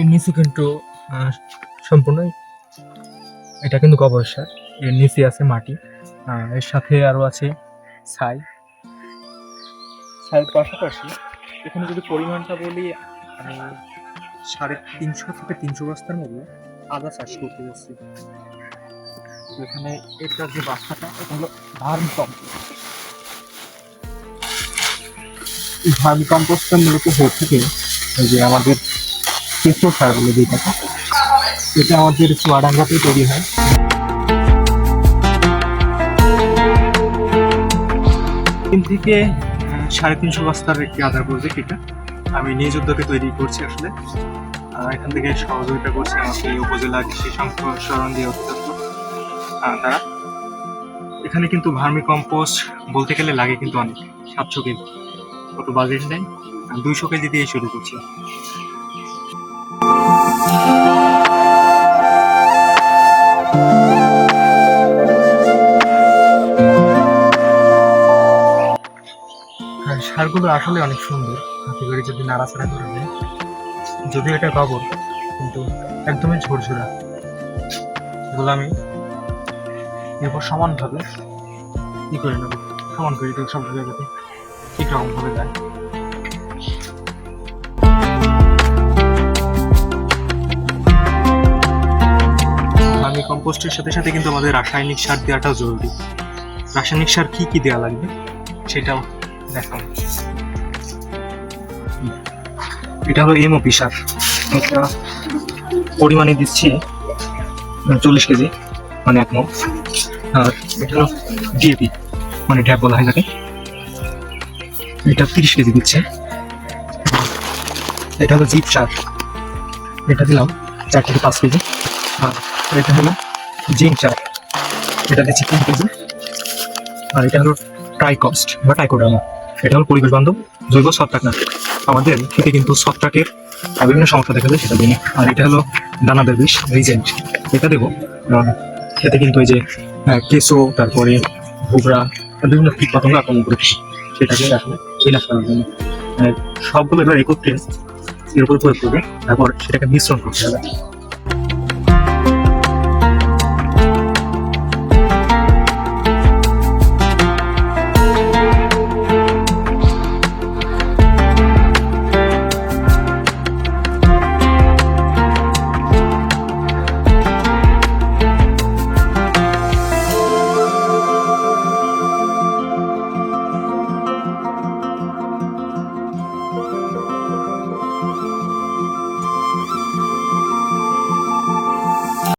এর নিচে কিন্তু সম্পূর্ণই এটা কিন্তু গোবর সার। এর নিচে আছে মাটি এর সাথে আরও আছে ছাই। ছাইয়ের পাশাপাশি এখানে যদি পরিমাণটা বলি, আমি সাড়ে তিনশো থেকে তিনশো বস্তার মতো আদা চাষ করতে যাচ্ছি। এখানে এটার যে বাচ্চাটা এটা হলো ভার্মি কম্পোস্ট এই ভার্মি কম্পোস্টটা মূলত হয়ে থাকে যে আমাদের কেঁচো সার বলে দিয়ে থাকে এটা আমাদের চুয়াডাঙ্গাতেই তৈরি হয়। তিন থেকে সাড়ে তিনশো বস্তার একটি আধার প্রজেক্ট এটা। আমি নিজ উদ্যোগে তৈরি করছি আসলে। এখান থেকে সহযোগিতা করছে আমাকে উপজেলা কৃষি সম্প্রসারণ দিয়ে আহ, তারা। এখানে কিন্তু ভার্মি কম্পোস্ট বলতে গেলে লাগে কিন্তু অনেক সাতশো কেজি। কত বাজেট নেই। দুইশো কেজি দিয়ে শুরু করছি। সারগুলো আসলে অনেক সুন্দর। হাতে করে যদি নাড়াচাড়া করা যায়, যদিও এটা গোবর, কিন্তু একদমই ঝরঝরা। এগুলো আমি এরপর সমানভাবে ই করে নেব। সমান করে সব জায়গাতে। ঠিক রকম ভাবে যায় আমি কম্পোস্টের সাথে সাথে কিন্তু আমাদের রাসায়নিক সার দেওয়াটাও জরুরি। রাসায়নিক সার কি কি দেওয়া লাগবে সেটাও দেখাও। এটা হলো এমওপি সার। এটা পরিমাণে দিচ্ছি চল্লিশ কেজি মানে এক মগ। আর এটা হলো ডিএপি মানে ড্যাপ বলা হয় যাকে এটা তিরিশ কেজি দিচ্ছে। এটা হলো জিপ সার। এটা দিলাম চার থেকে পাঁচ কেজি। আর এটা হলো জিঙ্ক সার এটা দিচ্ছি তিন কেজি। আর এটা হলো ট্রাইকস্ট বা টাইকোডামা এটা হলো পরিবেশ বান্ধব, জৈব ছত্রাকনাশক আমাদের খেতে কিন্তু ছত্রাকের বিভিন্ন সমস্যা দেখা যায় সেটা দিই আর এটা হলো দানাদার বিষ, রিজেন্ট। এটা দেবো। খেতে কিন্তু এই যে কেঁচো, তারপরে ভুবরা বিভিন্ন কীট পতঙ্গ আক্রমণ করে। সেটাকে আসলে বিনাশ করার জন্য। সবগুলো এবার একত্রে এর উপর প্রয়োগ করবে। তারপর সেটাকে মিশ্রণ করতে হবে।